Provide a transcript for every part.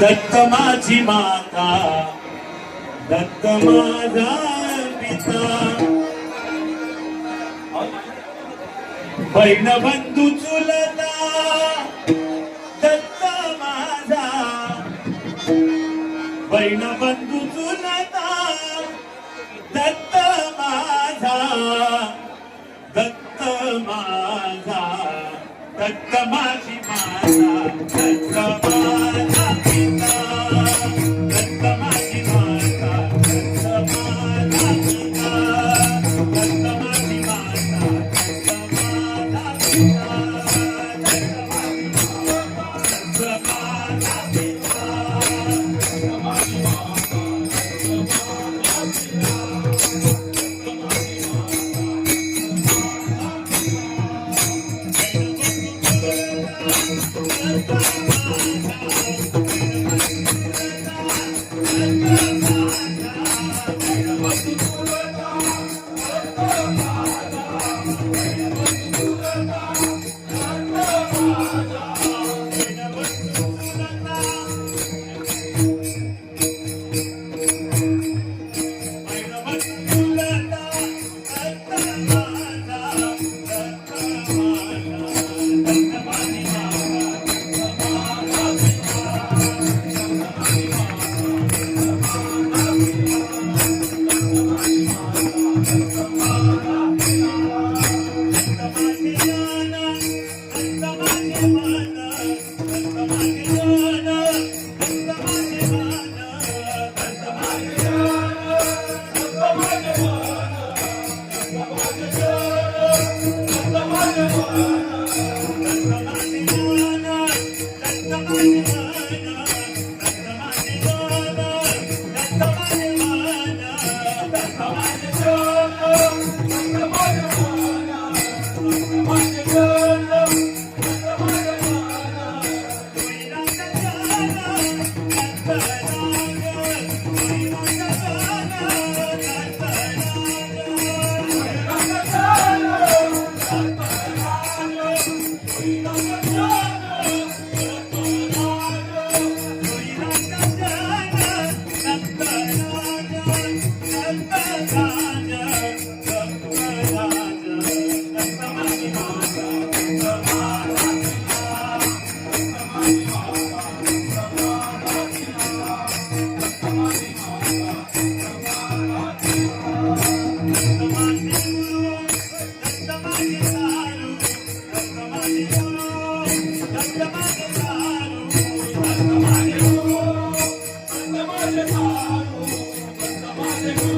दत्त माझी माता दत्त माझा पिता. बहीण बंधू चुलता दत्त माझा. बहीण बंधू चुलता दत्त माझा. दत्त माझा दत्त माझी Thank you.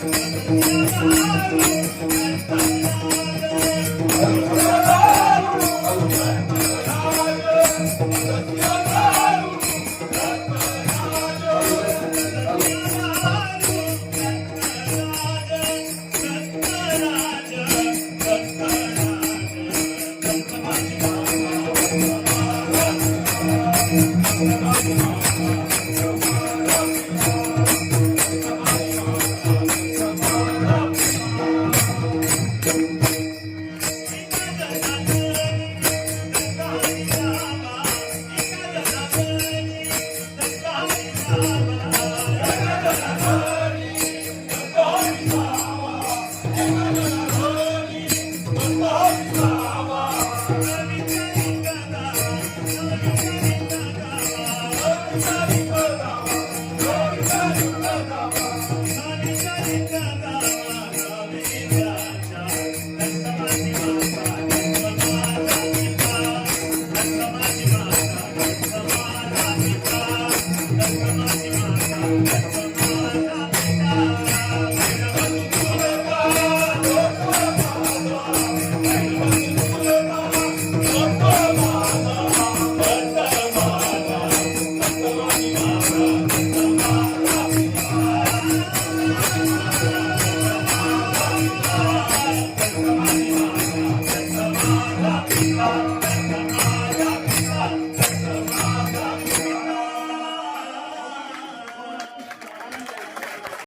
Thank you. Namaste.